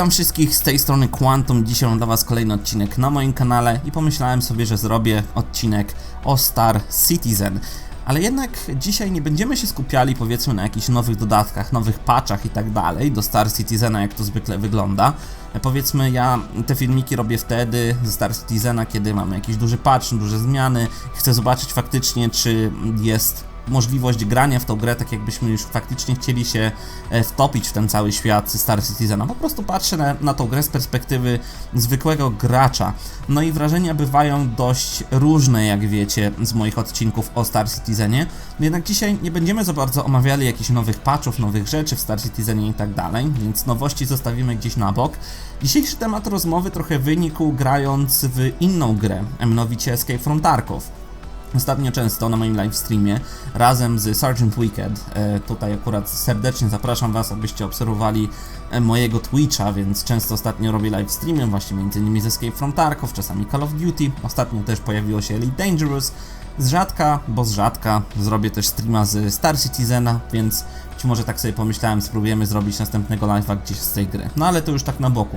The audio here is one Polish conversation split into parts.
Witam wszystkich z tej strony Quantum. Dzisiaj mam dla Was kolejny odcinek na moim kanale i pomyślałem sobie, że zrobię odcinek o Star Citizen. Ale jednak dzisiaj nie będziemy się skupiali powiedzmy na jakichś nowych dodatkach, nowych patchach i tak dalej do Star Citizena, jak to zwykle wygląda. Powiedzmy, ja te filmiki robię wtedy ze Star Citizena, kiedy mamy jakiś duży patch, duże zmiany. Chcę zobaczyć faktycznie, czy jest możliwość grania w tą grę, tak jakbyśmy już faktycznie chcieli się e, wtopić w ten cały świat Star Citizena. Po prostu patrzę na, na tą grę z perspektywy zwykłego gracza. No i wrażenia bywają dość różne, jak wiecie, z moich odcinków o Star Citizenie. Jednak dzisiaj nie będziemy za bardzo omawiali jakichś nowych patchów, nowych rzeczy w Star Citizenie i tak dalej, więc nowości zostawimy gdzieś na bok. Dzisiejszy temat rozmowy trochę wynikł grając w inną grę, a mianowicie Escape from Tarkov. Ostatnio często na moim live streamie razem z Sergeant Wicked. E, tutaj akurat serdecznie zapraszam Was, abyście obserwowali e, mojego Twitcha, więc często ostatnio robię live streamy, właśnie innymi z Escape from Tarkov, czasami Call of Duty. Ostatnio też pojawiło się Elite Dangerous. Z rzadka, bo z rzadka zrobię też streama z Star Citizena, więc być może tak sobie pomyślałem, spróbujemy zrobić następnego live'a gdzieś z tej gry. No ale to już tak na boku.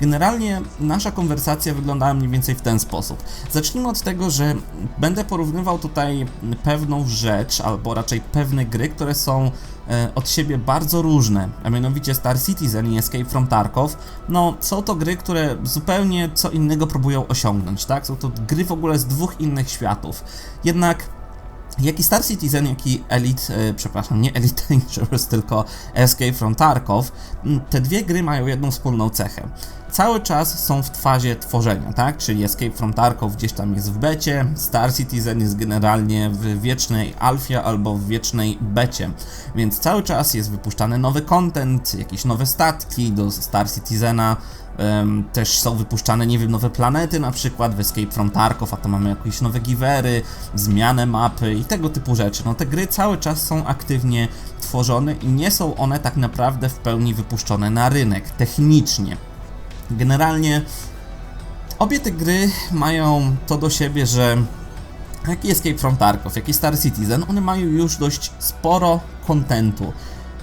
Generalnie nasza konwersacja wyglądała mniej więcej w ten sposób. Zacznijmy od tego, że będę porównywał tutaj pewną rzecz, albo raczej pewne gry, które są e, od siebie bardzo różne, a mianowicie Star Citizen i Escape from Tarkov. No, są to gry, które zupełnie co innego próbują osiągnąć, tak? Są to gry w ogóle z dwóch innych światów. Jednak jak i Star Citizen, jak i Elite, e, przepraszam, nie Elite Dangerous, tylko Escape from Tarkov, te dwie gry mają jedną wspólną cechę cały czas są w fazie tworzenia, tak? Czyli Escape from Tarkov gdzieś tam jest w becie, Star Citizen jest generalnie w wiecznej alfie albo w wiecznej becie, więc cały czas jest wypuszczany nowy content, jakieś nowe statki do Star Citizena, Um, też są wypuszczane, nie wiem, nowe planety na przykład w Escape from Tarkov, a to mamy jakieś nowe givery, zmianę mapy i tego typu rzeczy. No te gry cały czas są aktywnie tworzone i nie są one tak naprawdę w pełni wypuszczone na rynek technicznie. Generalnie obie te gry mają to do siebie, że jak i Escape from Tarkov, jak i Star Citizen, one mają już dość sporo kontentu,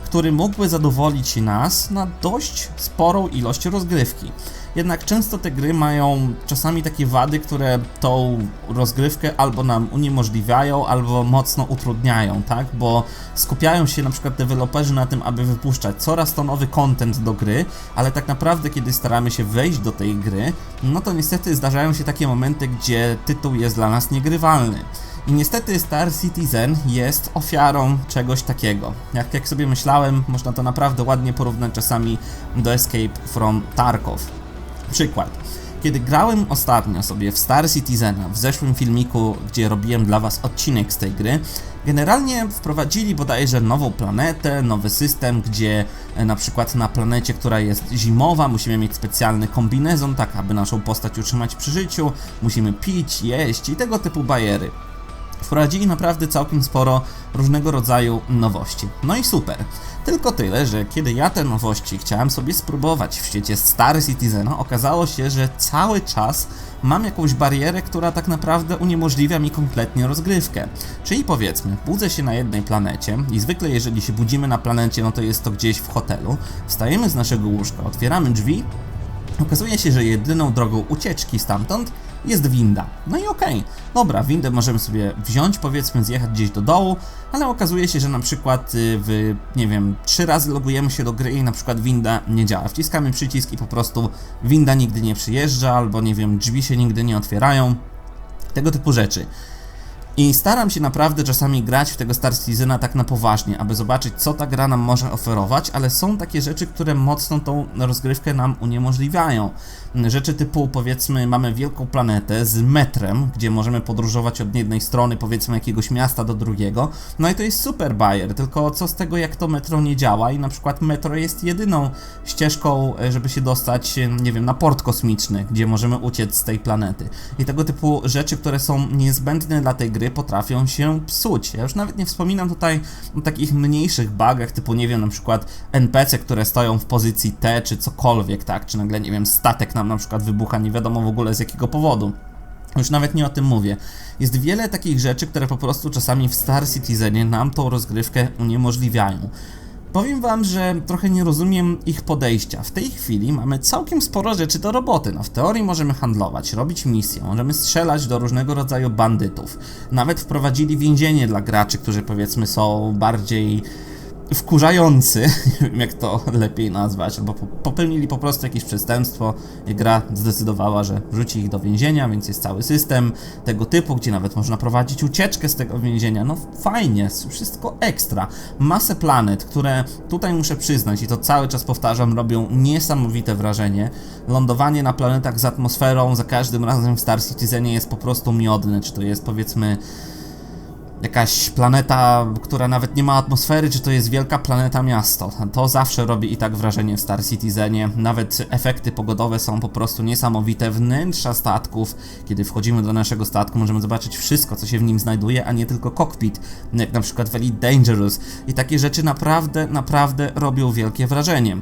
który mógłby zadowolić nas na dość sporą ilość rozgrywki. Jednak często te gry mają czasami takie wady, które tą rozgrywkę albo nam uniemożliwiają, albo mocno utrudniają, tak? Bo skupiają się na przykład deweloperzy na tym, aby wypuszczać coraz to nowy content do gry, ale tak naprawdę kiedy staramy się wejść do tej gry, no to niestety zdarzają się takie momenty, gdzie tytuł jest dla nas niegrywalny. I niestety Star Citizen jest ofiarą czegoś takiego. Jak, jak sobie myślałem, można to naprawdę ładnie porównać czasami do Escape from Tarkov. Przykład. Kiedy grałem ostatnio sobie w Star Citizena, w zeszłym filmiku, gdzie robiłem dla Was odcinek z tej gry, generalnie wprowadzili bodajże nową planetę, nowy system, gdzie e, na przykład na planecie, która jest zimowa, musimy mieć specjalny kombinezon, tak aby naszą postać utrzymać przy życiu, musimy pić, jeść i tego typu bajery. Wprowadzili naprawdę całkiem sporo różnego rodzaju nowości. No i super. Tylko tyle, że kiedy ja te nowości chciałem sobie spróbować w świecie Star Citizena, okazało się, że cały czas mam jakąś barierę, która tak naprawdę uniemożliwia mi kompletnie rozgrywkę. Czyli powiedzmy, budzę się na jednej planecie i zwykle jeżeli się budzimy na planecie, no to jest to gdzieś w hotelu, wstajemy z naszego łóżka, otwieramy drzwi, okazuje się, że jedyną drogą ucieczki stamtąd jest winda. No i okej, okay. dobra, windę możemy sobie wziąć, powiedzmy, zjechać gdzieś do dołu, ale okazuje się, że na przykład y, w, nie wiem, trzy razy logujemy się do gry i na przykład winda nie działa. Wciskamy przycisk i po prostu winda nigdy nie przyjeżdża, albo nie wiem, drzwi się nigdy nie otwierają. Tego typu rzeczy. I staram się naprawdę czasami grać w tego Star Citizena tak na poważnie, aby zobaczyć, co ta gra nam może oferować, ale są takie rzeczy, które mocno tą rozgrywkę nam uniemożliwiają. Rzeczy typu, powiedzmy, mamy wielką planetę z metrem, gdzie możemy podróżować od jednej strony, powiedzmy, jakiegoś miasta do drugiego. No i to jest super bajer, tylko co z tego, jak to metro nie działa i na przykład metro jest jedyną ścieżką, e, żeby się dostać, e, nie wiem, na port kosmiczny, gdzie możemy uciec z tej planety. I tego typu rzeczy, które są niezbędne dla tej gry, potrafią się psuć. Ja już nawet nie wspominam tutaj o takich mniejszych bugach, typu nie wiem, na przykład NPC, które stoją w pozycji T, czy cokolwiek, tak, czy nagle, nie wiem, statek nam na przykład wybucha, nie wiadomo w ogóle z jakiego powodu. Już nawet nie o tym mówię. Jest wiele takich rzeczy, które po prostu czasami w Star Citizenie nam tą rozgrywkę uniemożliwiają. Powiem wam, że trochę nie rozumiem ich podejścia. W tej chwili mamy całkiem sporo rzeczy do roboty. No w teorii możemy handlować, robić misje, możemy strzelać do różnego rodzaju bandytów. Nawet wprowadzili więzienie dla graczy, którzy powiedzmy są bardziej wkurzający, nie wiem jak to lepiej nazwać, albo popełnili po prostu jakieś przestępstwo i gra zdecydowała, że wrzuci ich do więzienia, więc jest cały system tego typu, gdzie nawet można prowadzić ucieczkę z tego więzienia. No fajnie, wszystko ekstra. Masę planet, które tutaj muszę przyznać i to cały czas powtarzam, robią niesamowite wrażenie. Lądowanie na planetach z atmosferą za każdym razem w Star Citizenie jest po prostu miodne, czy to jest powiedzmy jakaś planeta, która nawet nie ma atmosfery, czy to jest wielka planeta miasto. To zawsze robi i tak wrażenie w Star Citizenie. Nawet efekty pogodowe są po prostu niesamowite. Wnętrza statków, kiedy wchodzimy do naszego statku, możemy zobaczyć wszystko, co się w nim znajduje, a nie tylko kokpit, jak na przykład w Elite Dangerous. I takie rzeczy naprawdę, naprawdę robią wielkie wrażenie.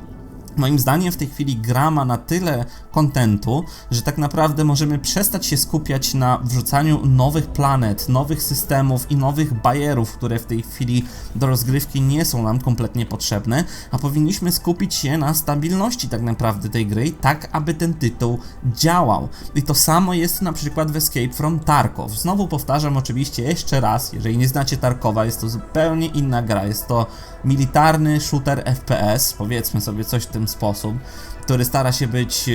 Moim zdaniem w tej chwili gra ma na tyle kontentu, że tak naprawdę możemy przestać się skupiać na wrzucaniu nowych planet, nowych systemów i nowych bajerów, które w tej chwili do rozgrywki nie są nam kompletnie potrzebne, a powinniśmy skupić się na stabilności tak naprawdę tej gry, tak aby ten tytuł działał. I to samo jest na przykład w Escape from Tarkov. Znowu powtarzam oczywiście jeszcze raz, jeżeli nie znacie Tarkowa, jest to zupełnie inna gra, jest to militarny shooter FPS, powiedzmy sobie coś w tym sposób który stara się być e,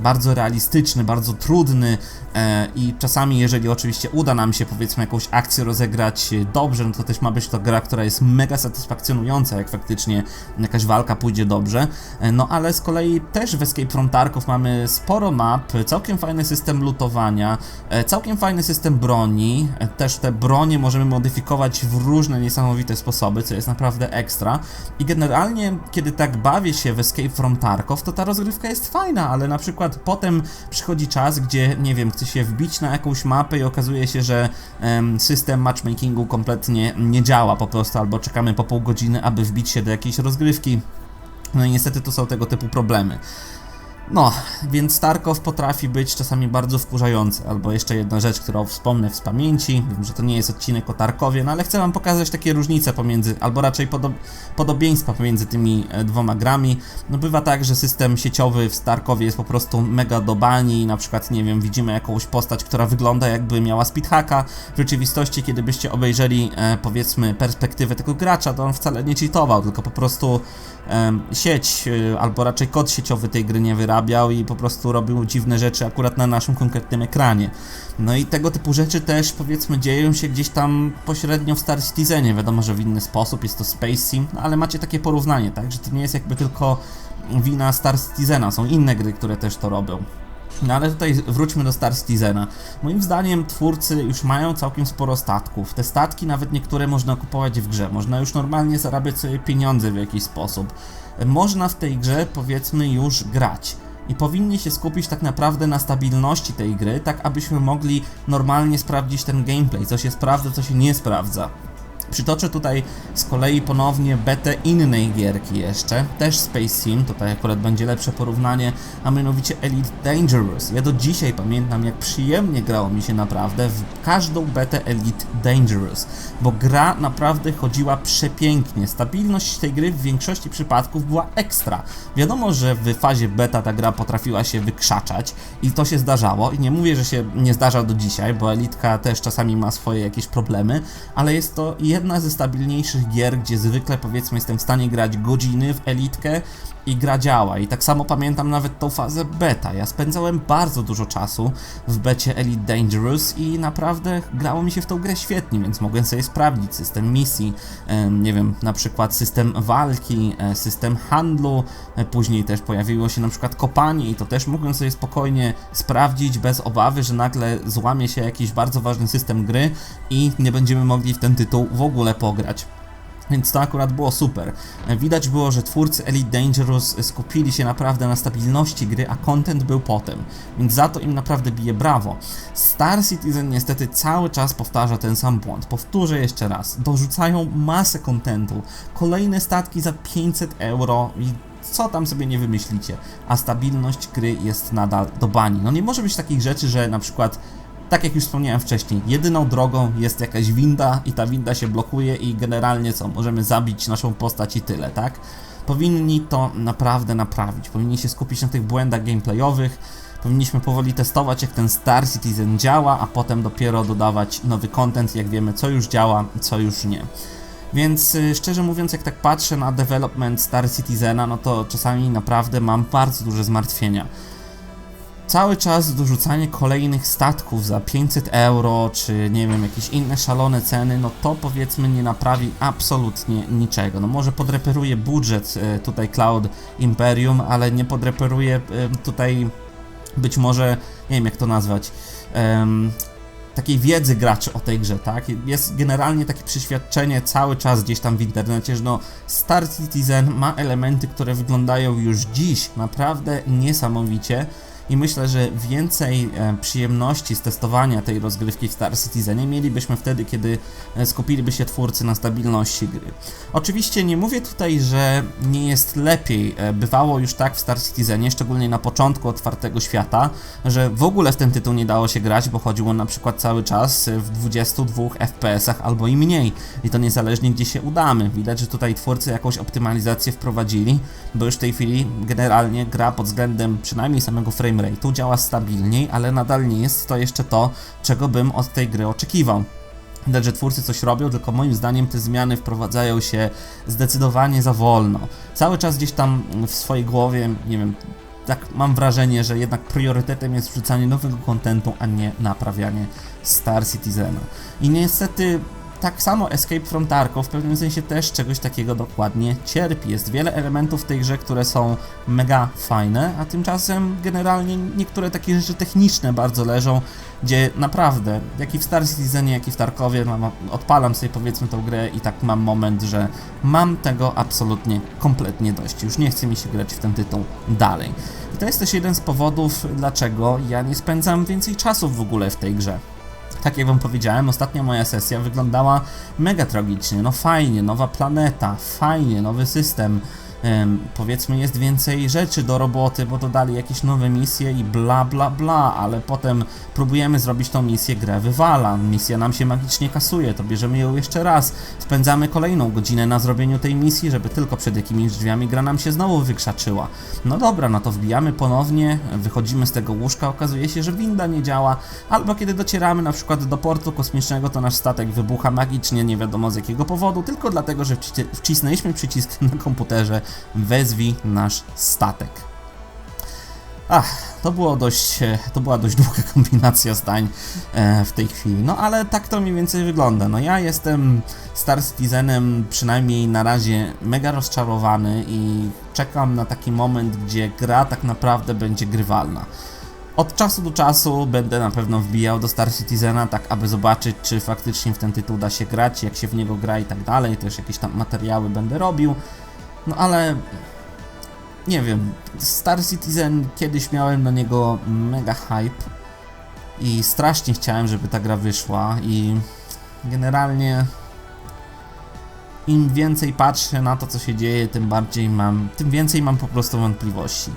bardzo realistyczny, bardzo trudny e, i czasami, jeżeli oczywiście uda nam się powiedzmy jakąś akcję rozegrać dobrze, no to też ma być to gra, która jest mega satysfakcjonująca, jak faktycznie jakaś walka pójdzie dobrze. E, no ale z kolei też w Escape from Tarkov mamy sporo map, całkiem fajny system lutowania, całkiem fajny system broni, też te bronie możemy modyfikować w różne niesamowite sposoby, co jest naprawdę ekstra i generalnie, kiedy tak bawię się w Escape from Tarkov, to ta rozgrywka jest fajna, ale na przykład potem przychodzi czas, gdzie, nie wiem, chce się wbić na jakąś mapę i okazuje się, że system matchmakingu kompletnie nie działa po prostu, albo czekamy po pół godziny, aby wbić się do jakiejś rozgrywki. No i niestety to są tego typu problemy. No, więc Tarkov potrafi być czasami bardzo wkurzający. Albo jeszcze jedna rzecz, którą wspomnę z pamięci. Wiem, że to nie jest odcinek o Tarkowie, no ale chcę Wam pokazać takie różnice pomiędzy, albo raczej podob podobieństwa pomiędzy tymi e, dwoma grami. No bywa tak, że system sieciowy w Tarkowie jest po prostu mega do bani. Na przykład, nie wiem, widzimy jakąś postać, która wygląda jakby miała speedhacka. W rzeczywistości, kiedy byście obejrzeli, e, powiedzmy, perspektywę tego gracza, to on wcale nie cheatował, tylko po prostu e, sieć, e, albo raczej kod sieciowy tej gry nie wyrabia i po prostu robił dziwne rzeczy akurat na naszym konkretnym ekranie. No i tego typu rzeczy też powiedzmy dzieją się gdzieś tam pośrednio w Star Citizenie, wiadomo, że w inny sposób, jest to Space Sim, no ale macie takie porównanie, tak, że to nie jest jakby tylko wina Star Citizena, są inne gry, które też to robią. No ale tutaj wróćmy do Star Citizena. Moim zdaniem twórcy już mają całkiem sporo statków. Te statki nawet niektóre można kupować w grze. Można już normalnie zarabiać sobie pieniądze w jakiś sposób. Można w tej grze powiedzmy już grać i powinni się skupić tak naprawdę na stabilności tej gry, tak abyśmy mogli normalnie sprawdzić ten gameplay, co się sprawdza, co się nie sprawdza. Przytoczę tutaj z kolei ponownie betę innej gierki jeszcze, też Space Sim, tutaj akurat będzie lepsze porównanie, a mianowicie Elite Dangerous. Ja do dzisiaj pamiętam, jak przyjemnie grało mi się naprawdę w każdą betę Elite Dangerous, bo gra naprawdę chodziła przepięknie. Stabilność tej gry w większości przypadków była ekstra. Wiadomo, że w fazie beta ta gra potrafiła się wykrzaczać i to się zdarzało i nie mówię, że się nie zdarza do dzisiaj, bo Elitka też czasami ma swoje jakieś problemy, ale jest to jedna ze stabilniejszych gier, gdzie zwykle powiedzmy jestem w stanie grać godziny w elitkę i gra działa. I tak samo pamiętam nawet tą fazę beta. Ja spędzałem bardzo dużo czasu w becie Elite Dangerous i naprawdę grało mi się w tą grę świetnie, więc mogłem sobie sprawdzić system misji, nie wiem, na przykład system walki, e, system handlu, e, później też pojawiło się na przykład kopanie i to też mogłem sobie spokojnie sprawdzić bez obawy, że nagle złamie się jakiś bardzo ważny system gry i nie będziemy mogli w ten tytuł w ogóle pograć. Więc to akurat było super. Widać było, że twórcy Elite Dangerous skupili się naprawdę na stabilności gry, a content był potem. Więc za to im naprawdę bije brawo. Star Citizen niestety cały czas powtarza ten sam błąd. Powtórzę jeszcze raz. Dorzucają masę kontentu. Kolejne statki za 500 euro i co tam sobie nie wymyślicie, a stabilność gry jest nadal do bani. No nie może być takich rzeczy, że na przykład tak jak już wspomniałem wcześniej, jedyną drogą jest jakaś winda i ta winda się blokuje i generalnie co, możemy zabić naszą postać i tyle, tak? Powinni to naprawdę naprawić, powinni się skupić na tych błędach gameplayowych, powinniśmy powoli testować jak ten Star Citizen działa, a potem dopiero dodawać nowy content, jak wiemy co już działa, co już nie. Więc y, szczerze mówiąc, jak tak patrzę na development Star Citizena, no to czasami naprawdę mam bardzo duże zmartwienia. Cały czas dorzucanie kolejnych statków za 500 euro, czy nie wiem, jakieś inne szalone ceny, no to powiedzmy nie naprawi absolutnie niczego. No może podreperuje budżet y, tutaj Cloud Imperium, ale nie podreperuje y, tutaj być może, nie wiem jak to nazwać, em, takiej wiedzy graczy o tej grze, tak? Jest generalnie takie przeświadczenie cały czas gdzieś tam w internecie, że no Star Citizen ma elementy, które wyglądają już dziś naprawdę niesamowicie i myślę, że więcej e, przyjemności z testowania tej rozgrywki w Star Citizenie mielibyśmy wtedy, kiedy e, skupiliby się twórcy na stabilności gry. Oczywiście nie mówię tutaj, że nie jest lepiej. E, bywało już tak w Star Citizenie, szczególnie na początku otwartego świata, że w ogóle w ten tytuł nie dało się grać, bo chodziło na przykład cały czas w 22 FPS-ach albo i mniej. I to niezależnie gdzie się udamy. Widać, że tutaj twórcy jakąś optymalizację wprowadzili, bo już w tej chwili generalnie gra pod względem przynajmniej samego frame tu działa stabilniej, ale nadal nie jest to jeszcze to, czego bym od tej gry oczekiwał. Widać, że twórcy coś robią, tylko moim zdaniem te zmiany wprowadzają się zdecydowanie za wolno. Cały czas gdzieś tam w swojej głowie, nie wiem, tak mam wrażenie, że jednak priorytetem jest wrzucanie nowego kontentu, a nie naprawianie Star Citizena. I niestety tak samo Escape from Tarkov w pewnym sensie też czegoś takiego dokładnie cierpi. Jest wiele elementów w tej grze, które są mega fajne, a tymczasem generalnie niektóre takie rzeczy techniczne bardzo leżą, gdzie naprawdę, jak i w Star Citizenie, jak i w Tarkowie, mam, odpalam sobie powiedzmy tą grę i tak mam moment, że mam tego absolutnie kompletnie dość. Już nie chce mi się grać w ten tytuł dalej. I to jest też jeden z powodów, dlaczego ja nie spędzam więcej czasu w ogóle w tej grze. Tak jak wam powiedziałem, ostatnia moja sesja wyglądała mega tragicznie. No fajnie, nowa planeta, fajnie, nowy system, powiedzmy jest więcej rzeczy do roboty, bo dodali jakieś nowe misje i bla bla bla, ale potem próbujemy zrobić tą misję, grę wywala, misja nam się magicznie kasuje, to bierzemy ją jeszcze raz, spędzamy kolejną godzinę na zrobieniu tej misji, żeby tylko przed jakimiś drzwiami gra nam się znowu wykrzaczyła. No dobra, no to wbijamy ponownie, wychodzimy z tego łóżka, okazuje się, że winda nie działa, albo kiedy docieramy na przykład do portu kosmicznego, to nasz statek wybucha magicznie, nie wiadomo z jakiego powodu, tylko dlatego, że wcisnęliśmy przycisk na komputerze wezwij nasz statek. Ach, to było dość, to była dość długa kombinacja zdań e, w tej chwili. No ale tak to mniej więcej wygląda. No ja jestem Star Citizenem przynajmniej na razie mega rozczarowany i czekam na taki moment, gdzie gra tak naprawdę będzie grywalna. Od czasu do czasu będę na pewno wbijał do Star Citizena, tak aby zobaczyć, czy faktycznie w ten tytuł da się grać, jak się w niego gra i tak dalej. Też jakieś tam materiały będę robił. No ale nie wiem, Star Citizen kiedyś miałem na niego mega hype i strasznie chciałem, żeby ta gra wyszła i generalnie im więcej patrzę na to, co się dzieje, tym bardziej mam, tym więcej mam po prostu wątpliwości.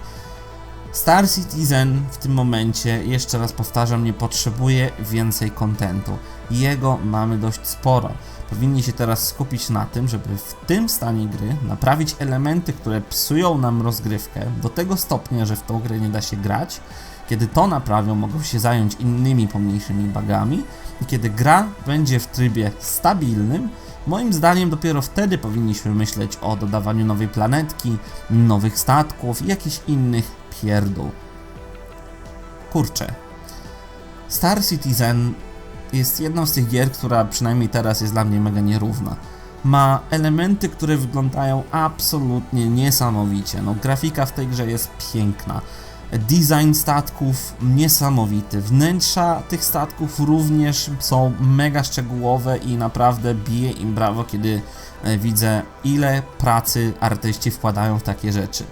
Star Citizen w tym momencie, jeszcze raz powtarzam, nie potrzebuje więcej kontentu. Jego mamy dość sporo powinni się teraz skupić na tym, żeby w tym stanie gry naprawić elementy, które psują nam rozgrywkę do tego stopnia, że w tą grę nie da się grać. Kiedy to naprawią, mogą się zająć innymi pomniejszymi bugami i kiedy gra będzie w trybie stabilnym, moim zdaniem dopiero wtedy powinniśmy myśleć o dodawaniu nowej planetki, nowych statków i jakichś innych pierdół. Kurczę. Star Citizen jest jedną z tych gier, która przynajmniej teraz jest dla mnie mega nierówna. Ma elementy, które wyglądają absolutnie niesamowicie. No, grafika w tej grze jest piękna. Design statków niesamowity. Wnętrza tych statków również są mega szczegółowe i naprawdę bije im brawo, kiedy e, widzę ile pracy artyści wkładają w takie rzeczy.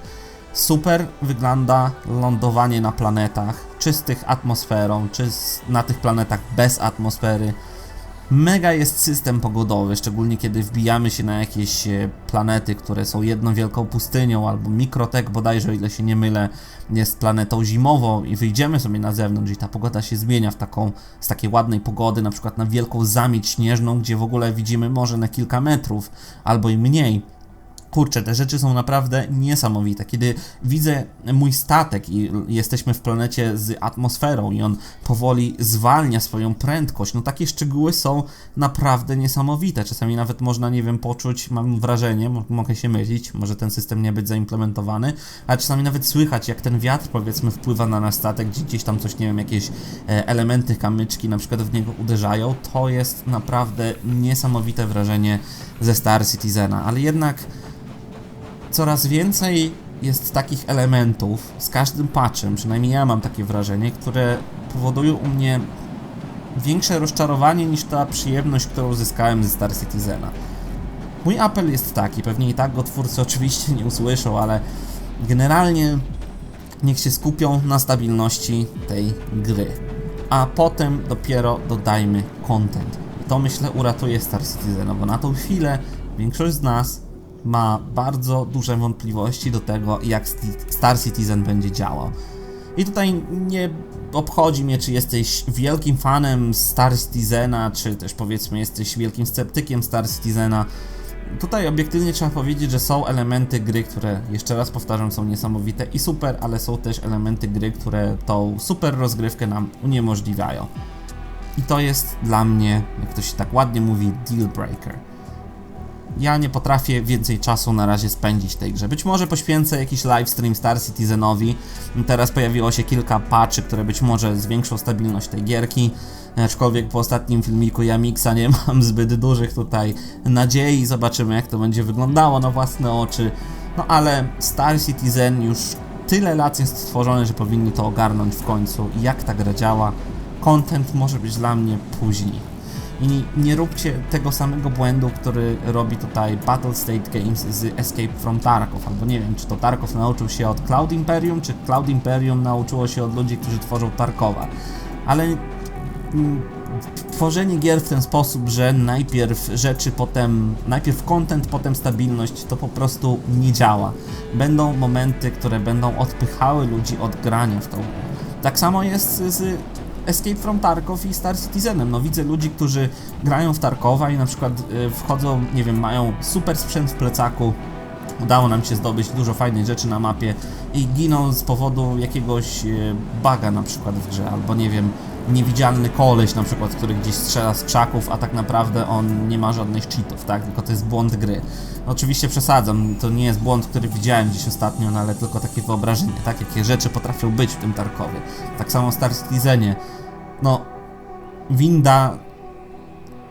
Super wygląda lądowanie na planetach, czystych atmosferą, czy na tych planetach bez atmosfery. Mega jest system pogodowy, szczególnie kiedy wbijamy się na jakieś e, planety, które są jedną wielką pustynią, albo Mikrotek bodajże, o ile się nie mylę, jest planetą zimową i wyjdziemy sobie na zewnątrz i ta pogoda się zmienia w taką, z takiej ładnej pogody, na przykład na wielką zamieć śnieżną, gdzie w ogóle widzimy morze na kilka metrów, albo i mniej. Kurczę, te rzeczy są naprawdę niesamowite. Kiedy widzę mój statek i jesteśmy w planecie z atmosferą i on powoli zwalnia swoją prędkość, no takie szczegóły są naprawdę niesamowite. Czasami nawet można, nie wiem, poczuć, mam wrażenie, mo- mogę się mylić, może ten system nie być zaimplementowany, ale czasami nawet słychać, jak ten wiatr, powiedzmy, wpływa na nasz statek, gdzie gdzieś tam coś, nie wiem, jakieś e, elementy, kamyczki na przykład w niego uderzają. To jest naprawdę niesamowite wrażenie ze Star Citizena, ale jednak coraz więcej jest takich elementów z każdym patchem, przynajmniej ja mam takie wrażenie, które powodują u mnie większe rozczarowanie niż ta przyjemność, którą uzyskałem ze Star Citizena. Mój apel jest taki, pewnie i tak go twórcy oczywiście nie usłyszą, ale generalnie niech się skupią na stabilności tej gry. A potem dopiero dodajmy content. To myślę uratuje Star Citizena, bo na tą chwilę większość z nas ma bardzo duże wątpliwości do tego, jak Star Citizen będzie działał. I tutaj nie obchodzi mnie, czy jesteś wielkim fanem Star Citizena, czy też powiedzmy jesteś wielkim sceptykiem Star Citizena. Tutaj obiektywnie trzeba powiedzieć, że są elementy gry, które jeszcze raz powtarzam, są niesamowite i super, ale są też elementy gry, które tą super rozgrywkę nam uniemożliwiają. I to jest dla mnie, jak to się tak ładnie mówi, deal breaker. Ja nie potrafię więcej czasu na razie spędzić tej grze. Być może poświęcę jakiś livestream Star Citizenowi. Teraz pojawiło się kilka patchy, które być może zwiększą stabilność tej gierki. Aczkolwiek po ostatnim filmiku Yamixa nie mam zbyt dużych tutaj nadziei. Zobaczymy jak to będzie wyglądało na własne oczy. No ale Star Citizen już tyle lat jest stworzony, że powinni to ogarnąć w końcu. Jak ta gra działa, content może być dla mnie później. I nie róbcie tego samego błędu, który robi tutaj Battle State Games z Escape from Tarkov, albo nie wiem, czy to Tarkov nauczył się od Cloud Imperium, czy Cloud Imperium nauczyło się od ludzi, którzy tworzą Tarkowa. Ale mm, tworzenie gier w ten sposób, że najpierw rzeczy, potem najpierw content, potem stabilność, to po prostu nie działa. Będą momenty, które będą odpychały ludzi od grania w tą. Tak samo jest z Escape from Tarkov i Star Citizenem. No widzę ludzi, którzy grają w Tarkowa i na przykład y, wchodzą, nie wiem, mają super sprzęt w plecaku, udało nam się zdobyć dużo fajnych rzeczy na mapie i giną z powodu jakiegoś y, baga na przykład w grze, albo nie wiem, niewidzialny koleś na przykład, który gdzieś strzela z krzaków, a tak naprawdę on nie ma żadnych cheatów, tak? Tylko to jest błąd gry. Oczywiście przesadzam, to nie jest błąd, który widziałem gdzieś ostatnio, no ale tylko takie wyobrażenie, tak? Jakie rzeczy potrafią być w tym Tarkowie. Tak samo Star Citizenie. No, winda,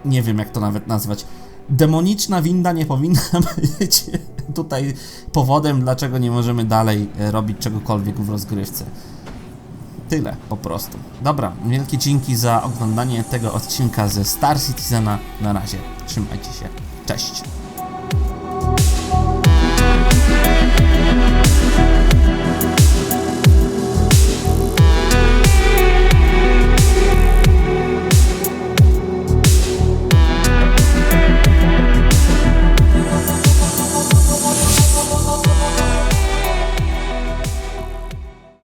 nie wiem jak to nawet nazwać, demoniczna winda nie powinna być tutaj powodem, dlaczego nie możemy dalej e, robić czegokolwiek w rozgrywce. Tyle po prostu. Dobra, wielkie dzięki za oglądanie tego odcinka ze Star Citizena. Na razie, trzymajcie się. Cześć.